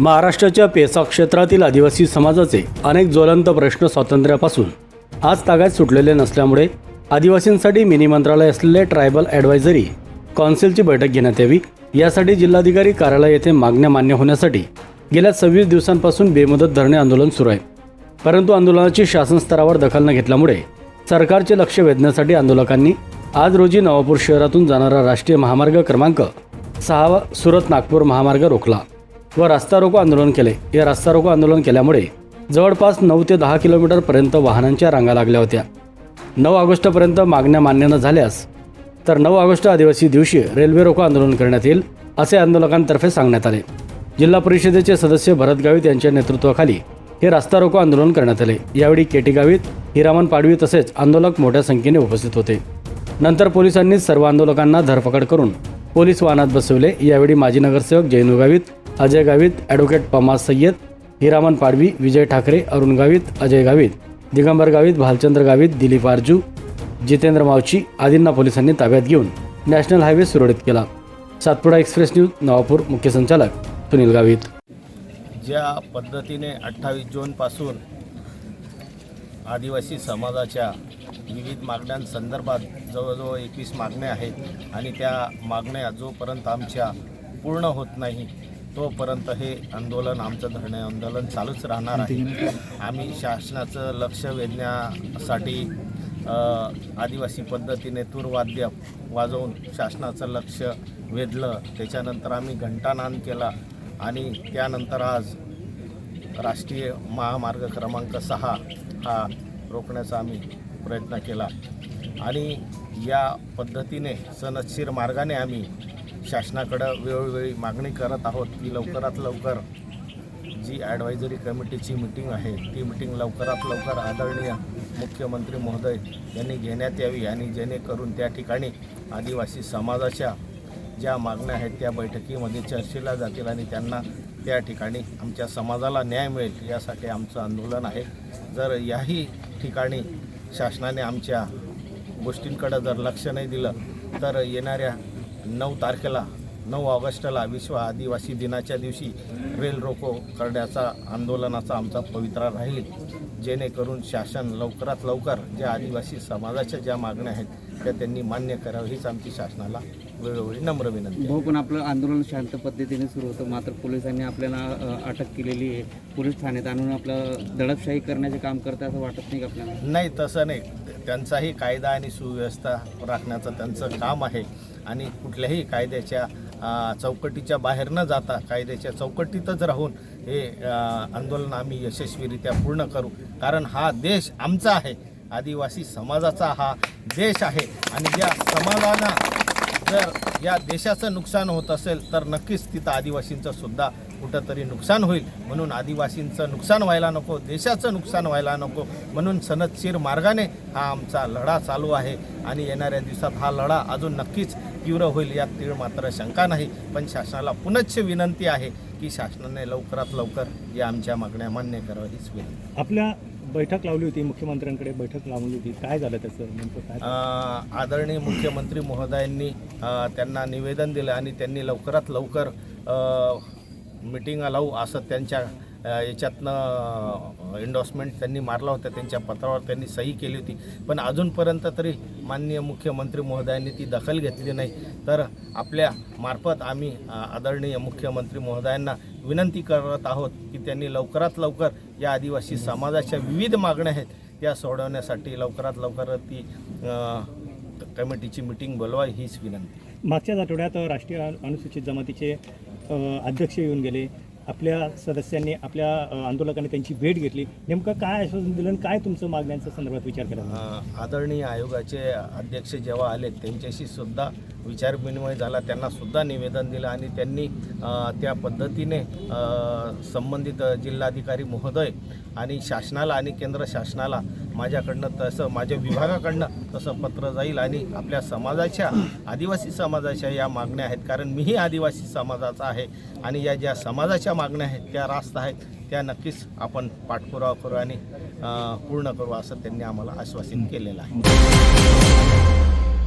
महाराष्ट्राच्या पेसा क्षेत्रातील आदिवासी समाजाचे अनेक ज्वलंत प्रश्न स्वातंत्र्यापासून आज तागायत सुटलेले नसल्यामुळे आदिवासींसाठी मिनी मंत्रालय असलेले ट्रायबल ॲडवायझरी कौन्सिलची बैठक घेण्यात यावी. यासाठी जिल्हाधिकारी कार्यालय येथे मागण्या मान्य होण्यासाठी गेल्या सव्वीस दिवसांपासून बेमुदत धरणे आंदोलन सुरू आहे. परंतु आंदोलनाची शासन स्तरावर दखल न घेतल्यामुळे सरकारचे लक्ष वेधण्यासाठी आंदोलकांनी आज रोजी नवापूर शहरातून जाणारा राष्ट्रीय महामार्ग क्रमांक सहावा सुरत नागपूर महामार्ग रोखला. व रास्ता रोको आंदोलन केले. या रास्ता रोको आंदोलन केल्यामुळे जवळपास नऊ ते दहा किलोमीटरपर्यंत वाहनांच्या रांगा लागल्या होत्या. नऊ ऑगस्टपर्यंत मागण्या मान्य न झाल्यास तर नऊ ऑगस्ट आदिवासी दिवशी रेल्वे रोको आंदोलन करण्यात येईल असे आंदोलकांतर्फे सांगण्यात आले. जिल्हा परिषदेचे सदस्य भरत गावित यांच्या नेतृत्वाखाली हे रास्ता रोको आंदोलन करण्यात आले. यावेळी केटी गावित हिरामन पाडवी तसेच आंदोलक मोठ्या संख्येने उपस्थित होते. नंतर पोलिसांनी सर्व आंदोलकांना धरपकड करून पोलीस वाहनात बसवले. यावेळी माजी नगरसेवक जैनू गावित अजय गावित ॲडव्होकेट पमा सय्यद हिरामन पाडवी विजय ठाकरे अरुण गावित अजय गावित दिगंबर गावित भालचंद्र गावित दिलीप आरजू जितेंद्र मावची आदींना पोलिसांनी ताब्यात घेऊन नॅशनल हायवे सुरळीत केला. सातपुडा एक्सप्रेस न्यूज नवापूर मुख्य संचालक सुनील गावित. ज्या पद्धतीने अठ्ठावीस जूनपासून आदिवासी समाजाच्या विविध मागण्यांसंदर्भात जवळजवळ एकवीस मागण्या आहेत आणि त्या मागण्या जोपर्यंत आमच्या पूर्ण होत नाही तोपर्यंत हे आंदोलन आमचं धरणे आंदोलन चालूच राहणार आहे. आम्ही शासनाचं लक्ष वेधण्यासाठी आदिवासी पद्धतीने तूरवाद्य वाजवून शासनाचं लक्ष वेधलं. त्याच्यानंतर आम्ही घंटानाद केला आणि त्यानंतर आज राष्ट्रीय महामार्ग क्रमांक सहा हा रोखण्याचा आम्ही प्रयत्न केला. आणि या पद्धतीने सनदशीर मार्गाने आम्ही शासनाकडं वेळोवेळी मागणी करत आहोत की लवकरात लवकर जी ॲडवायझरी कमिटीची मिटिंग आहे ती मिटिंग लवकरात लवकर आदरणीय मुख्यमंत्री महोदय यांनी घेण्यात यावी आणि जेणेकरून त्या ठिकाणी आदिवासी समाजाच्या ज्या मागण्या आहेत त्या बैठकीमध्ये चर्चेला जातील आणि त्यांना त्या ठिकाणी आमच्या समाजाला न्याय मिळेल यासाठी आमचं आंदोलन आहे. जर याही ठिकाणी शासनाने आमच्या गोष्टींकडं जर लक्ष नाही दिलं तर येणाऱ्या नऊ तारखेला नऊ ऑगस्टला विश्व आदिवासी दिनाच्या दिवशी रेल रोको करण्याचा आंदोलनाचा आमचा पवित्रा राहील. जेणेकरून शासन लवकरात लवकर ज्या आदिवासी समाजाच्या ज्या मागण्या आहेत त्या त्यांनी मान्य करावं हीच आमची शासनाला वेळोवेळी नम्र विनंती. भाऊ पण आपलं आंदोलन शांत पद्धतीने सुरू होतं मात्र पोलिसांनी आपल्याला अटक केलेली आहे. पोलीस ठाण्यात आणून आपलं दडपशाही करण्याचे काम करतं असं वाटत नाही आपल्याला? नाही तसं नाही. त्यांचाही कायदा आणि सुव्यवस्था राखण्याचं त्यांचं काम आहे. आणि कुठल्याही कायद्याच्या चौकटीच्या बाहेर न जाता कायद्याच्या चौकटीतच राहून हे आंदोलन आम्ही यशस्वीरित्या पूर्ण करू. कारण हा देश आमचा आहे. आदिवासी समाजाचा हा देश आहे. आणि या समाजाला जर या देशाचं नुकसान होत असेल तर नक्कीच तिथं आदिवासींचंसुद्धा कुठंतरी नुकसान होईल म्हणून आदिवासींचं नुकसान व्हायला नको देशाचं नुकसान व्हायला नको म्हणून सनदशीर मार्गाने हा आमचा लढा चालू आहे. आणि येणाऱ्या दिवसात हा लढा अजून नक्कीच तीव्र होईल यात तीळ मात्र शंका नाही. पण शासनाला पुनश्च विनंती आहे की शासनाने लवकरात लवकर या आमच्या मागण्या मान्य कराव्या हीच विनंती. आपल्या बैठक लावली होती मुख्यमंत्र्यांकडे बैठक लावली होती. काय झालं त्याचं? नेमकं आदरणीय मुख्यमंत्री महोदयांनी त्यांना निवेदन दिलं आणि त्यांनी लवकरात लवकर मिटिंग लावू असं त्यांच्या याच्यातनं एन्डॉर्समेंट त्यांनी मारला होता त्यांच्या पत्रावर त्यांनी सही केली होती. पण अजूनपर्यंत तरी माननीय मुख्यमंत्री महोदयांनी ती दखल घेतली नाही. तर आपल्या मार्फत आम्ही आदरणीय मुख्यमंत्री महोदयांना विनंती करत आहोत की त्यांनी लवकरात लवकर या आदिवासी समाजाच्या विविध मागण्या आहेत त्या सोडवण्यासाठी लवकरात लवकर ती कमिटीची मिटिंग बोलवा हीच विनंती. मागच्याच आठवड्यात राष्ट्रीय अनुसूचित जमातीचे अध्यक्ष येऊन गेले. आपल्या सदस्यांनी आपल्या आंदोलकांनी त्यांची भेट घेतली. नेमकं काय आश्वासन दिलं आणि काय तुमचं मागण्यांच्या संदर्भात विचार केला आदरणीय आयोगाचे अध्यक्ष जेव्हा आले त्यांच्याशी सुद्धा विचारविनिमय झाला. त्यांना सुद्धा निवेदन दिलं आणि त्यांनी त्या पद्धतीने संबंधित जिल्हाधिकारी महोदय आणि शासनाला आणि केंद्र शासनाला माझ्याकडनं तसं माझ्या विभागाकडनं तसं पत्र जाईल आणि आपल्या समाजाच्या आदिवासी समाजाच्या या मागण्या आहेत. कारण मीही आदिवासी समाजाचा आहे आणि या ज्या समाजाच्या मागण्या आहेत त्या रास्त आहेत त्या नक्कीच आपण पाठपुरावा करू आणि पूर्ण करू असं त्यांनी आम्हाला आश्वासन केलेलं आहे.